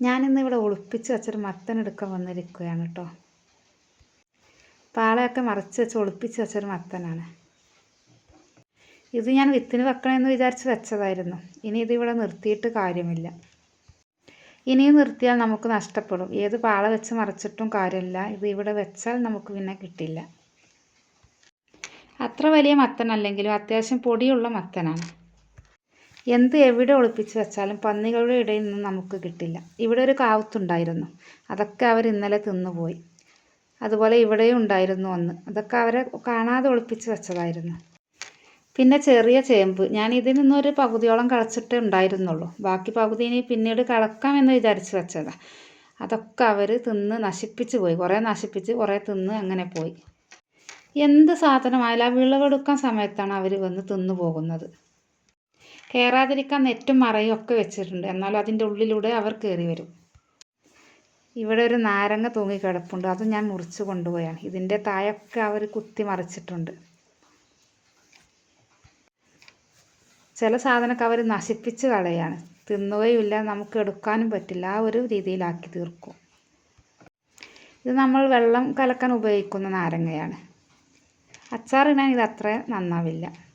ഞാനിന്ന് ഇവിടെ ഒളിപ്പിച്ച് വെച്ചൊരു മത്തൻ എടുക്കാൻ വന്നിരിക്കുകയാണ് കേട്ടോ പാളയൊക്കെ മറച്ച് വെച്ച് ഒളിപ്പിച്ച് വെച്ചൊരു മത്തനാണ്. ഇത് ഞാൻ വിത്തിന് വെക്കണമെന്ന് വിചാരിച്ച് വെച്ചതായിരുന്നു. ഇനി ഇതിവിടെ നിർത്തിയിട്ട് കാര്യമില്ല. ഇനിയും നിർത്തിയാൽ നമുക്ക് നഷ്ടപ്പെടും. ഏത് പാള വെച്ച് മറച്ചിട്ടും കാര്യമില്ല. ഇത് ഇവിടെ വെച്ചാൽ നമുക്ക് പിന്നെ കിട്ടില്ല. അത്ര വലിയ മത്തനല്ലെങ്കിലും അത്യാവശ്യം പൊടിയുള്ള മത്തനാണ്. എന്ത് എവിടെ ഒളിപ്പിച്ച് വെച്ചാലും പന്നികളുടെ ഇടയിൽ നിന്ന് നമുക്ക് കിട്ടില്ല. ഇവിടെ ഒരു കാവത്തുണ്ടായിരുന്നു. അതൊക്കെ അവർ ഇന്നലെ തിന്നുപോയി. അതുപോലെ ഇവിടെയും ഉണ്ടായിരുന്നു ഒന്ന് അതൊക്കെ അവരെ കാണാതെ ഒളിപ്പിച്ച് വെച്ചതായിരുന്നു. പിന്നെ ചെറിയ ചേമ്പ്. ഞാൻ ഇതിൽ നിന്നൊരു പകുതിയോളം കളച്ചിട്ടേ ഉണ്ടായിരുന്നുള്ളൂ. ബാക്കി പകുതി ഇനി പിന്നീട് കളക്കാമെന്ന് വിചാരിച്ച് വെച്ചതാണ് അതൊക്കെ അവർ തിന്ന് നശിപ്പിച്ച് പോയി. കുറേ നശിപ്പിച്ച് കുറേ തിന്ന് അങ്ങനെ പോയി. എന്ത് സാധനമായാലും ആ വിളവെടുക്കാൻ സമയത്താണ് അവർ വന്ന് തിന്നു പോകുന്നത് കയറാതിരിക്കാൻ നെറ്റും മറയും ഒക്കെ വെച്ചിട്ടുണ്ട്. എന്നാലും അതിന്റെ ഉള്ളിലൂടെ അവർ കയറി വരും. ഇവിടെ ഒരു നാരങ്ങ തൂങ്ങി കിടപ്പുണ്ട്. അത് ഞാൻ മുറിച്ച് കൊണ്ടുപോയാണ്. ഇതിന്റെ തായൊക്കെ അവർ കുത്തി മറിച്ചിട്ടുണ്ട്. ചില സാധനമൊക്കെ അവർ നശിപ്പിച്ച് കളയാണ്. തിന്നുകയുമില്ല നമുക്ക് എടുക്കാനും പറ്റില്ല. ആ ഒരു രീതിയിലാക്കി തീർക്കും. ഇത് നമ്മൾ വെള്ളം കലക്കാൻ ഉപയോഗിക്കുന്ന നാരങ്ങയാണ്. അച്ചാറിടാൻ ഇത് അത്ര നന്നാവില്ല.